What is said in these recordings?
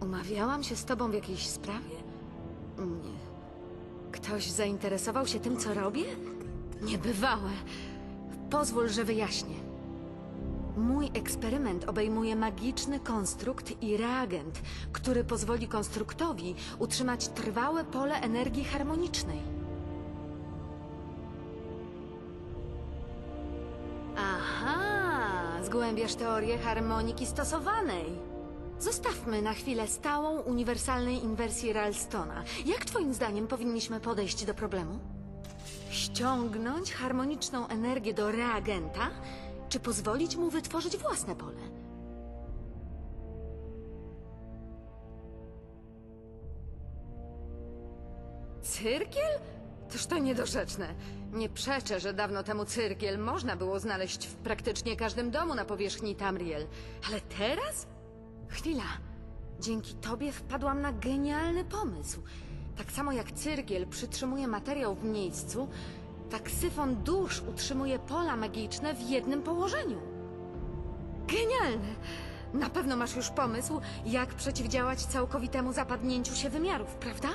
Umawiałam się z tobą w jakiejś sprawie? Nie. Ktoś zainteresował się tym, co robię? Niebywałe. Pozwól, że wyjaśnię. Mój eksperyment obejmuje magiczny konstrukt i reagent, który pozwoli konstruktowi utrzymać trwałe pole energii harmonicznej. Aha, zgłębiasz teorię harmoniki stosowanej. Zostawmy na chwilę stałą, uniwersalnej inwersję Ralstona. Jak twoim zdaniem powinniśmy podejść do problemu? Ściągnąć harmoniczną energię do reagenta, czy pozwolić mu wytworzyć własne pole? Cyrkiel? Toż to niedorzeczne. Nie przeczę, że dawno temu cyrkiel można było znaleźć w praktycznie każdym domu na powierzchni Tamriel. Ale teraz? Chwila. Dzięki tobie wpadłam na genialny pomysł. Tak samo jak cyrkiel przytrzymuje materiał w miejscu, tak syfon dusz utrzymuje pola magiczne w jednym położeniu. Genialne! Na pewno masz już pomysł, jak przeciwdziałać całkowitemu zapadnięciu się wymiarów, prawda?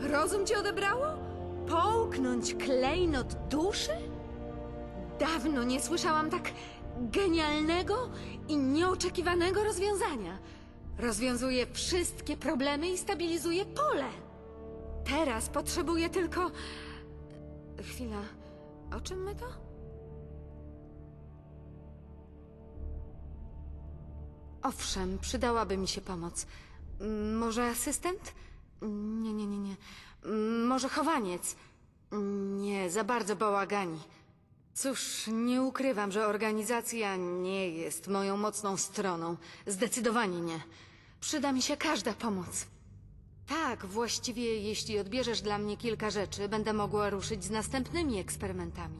Rozum ci odebrało? Połknąć klejnot duszy? Dawno nie słyszałam tak genialnego i nieoczekiwanego rozwiązania. Rozwiązuje wszystkie problemy i stabilizuje pole. Teraz potrzebuję tylko. Chwila. O czym my to? Owszem, przydałaby mi się pomoc. Może asystent? Nie, nie, nie, nie. Może chowaniec? Nie, za bardzo bałagani. Cóż, nie ukrywam, że organizacja nie jest moją mocną stroną. Zdecydowanie nie. Przyda mi się każda pomoc. Tak, właściwie jeśli odbierzesz dla mnie kilka rzeczy, będę mogła ruszyć z następnymi eksperymentami.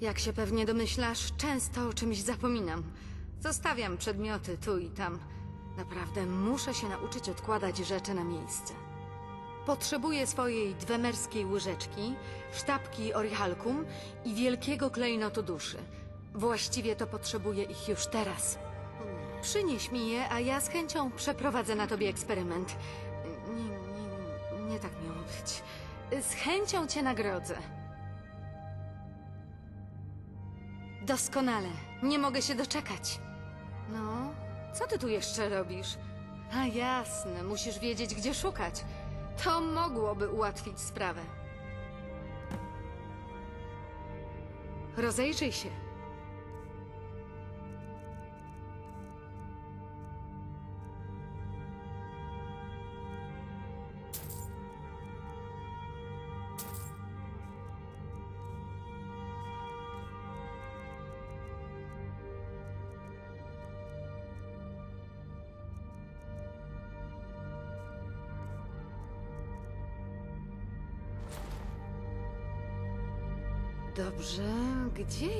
Jak się pewnie domyślasz, często o czymś zapominam. Zostawiam przedmioty tu i tam. Naprawdę muszę się nauczyć odkładać rzeczy na miejsce. Potrzebuję swojej dwemerskiej łyżeczki, sztabki orichalkum i wielkiego klejnotu duszy. Właściwie to potrzebuję ich już teraz. Przynieś mi je, a ja z chęcią przeprowadzę na tobie eksperyment. Nie, nie, nie tak miało być. Z chęcią cię nagrodzę. Doskonale. Nie mogę się doczekać. No, co ty tu jeszcze robisz? A jasne, musisz wiedzieć, gdzie szukać. To mogłoby ułatwić sprawę. Rozejrzyj się. Dobrze, gdzie